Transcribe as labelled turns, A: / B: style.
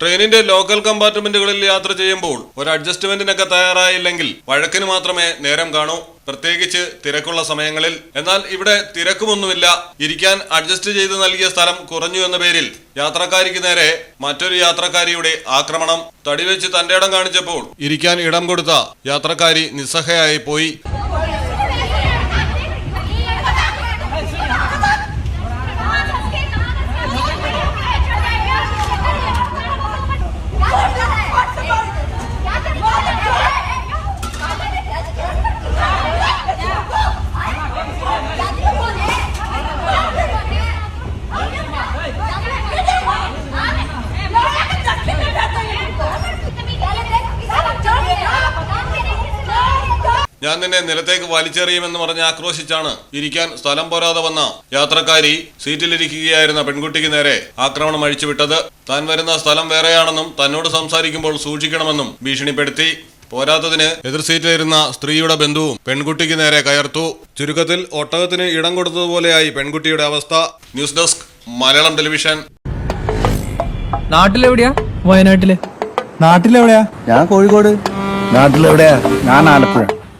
A: ട്രെയിനിന്റെ ലോക്കൽ കമ്പാർട്ട്മെന്റുകളിൽ യാത്ര ചെയ്യുമ്പോൾ ഒരു അഡ്ജസ്റ്റ്മെന്റിനൊക്കെ തയ്യാറായില്ലെങ്കിൽ വഴക്കിന് മാത്രമേ നേരം കാണൂ. പ്രത്യേകിച്ച് തിരക്കുള്ള സമയങ്ങളിൽ. എന്നാൽ ഇവിടെ തിരക്കുമൊന്നുമില്ല. ഇരിക്കാൻ അഡ്ജസ്റ്റ് ചെയ്ത് നൽകിയ സ്ഥലം കുറഞ്ഞു എന്ന പേരിൽ യാത്രക്കാരിക്ക് നേരെ മറ്റൊരു യാത്രക്കാരിയുടെ ആക്രമണം. തടിവെച്ച് തന്റെ ഇടം കാണിച്ചപ്പോൾ ഇരിക്കാൻ ഇടം കൊടുത്ത യാത്രക്കാരി നിസ്സഹയായി പോയി ഞാൻ നിന്നെ നിലത്തേക്ക് വലിച്ചെറിയുമെന്ന് പറഞ്ഞ് ആക്രോശിച്ചാണ് ഇരിക്കാൻ സ്ഥലം പോരാതെ വന്ന യാത്രക്കാരി സീറ്റിലിരിക്കുകയായിരുന്ന പെൺകുട്ടിക്ക് നേരെ ആക്രമണം അഴിച്ചുവിട്ടത്. താൻ വരുന്ന സ്ഥലം വേറെയാണെന്നും തന്നോട് സംസാരിക്കുമ്പോൾ സൂക്ഷിക്കണമെന്നും ഭീഷണിപ്പെടുത്തി. പോരാത്തതിന് എതിർ സീറ്റിലിരുന്ന സ്ത്രീയുടെ ബന്ധുവും പെൺകുട്ടിക്ക് നേരെ കയർത്തു. ചുരുക്കത്തിൽ ഒട്ടകത്തിന് ഇടം കൊടുത്തതുപോലെയായി പെൺകുട്ടിയുടെ അവസ്ഥ. News desk Malayalam television.
B: നാട്ടിലെവിടെയാ? വയനാട്ടിൽ.
C: നാട്ടിലെവിടെയാ?
D: ഞാൻ കോഴിക്കോട്.
C: നാട്ടിലെവിടെയാ?
D: ഞാൻ ആലപ്പുഴ.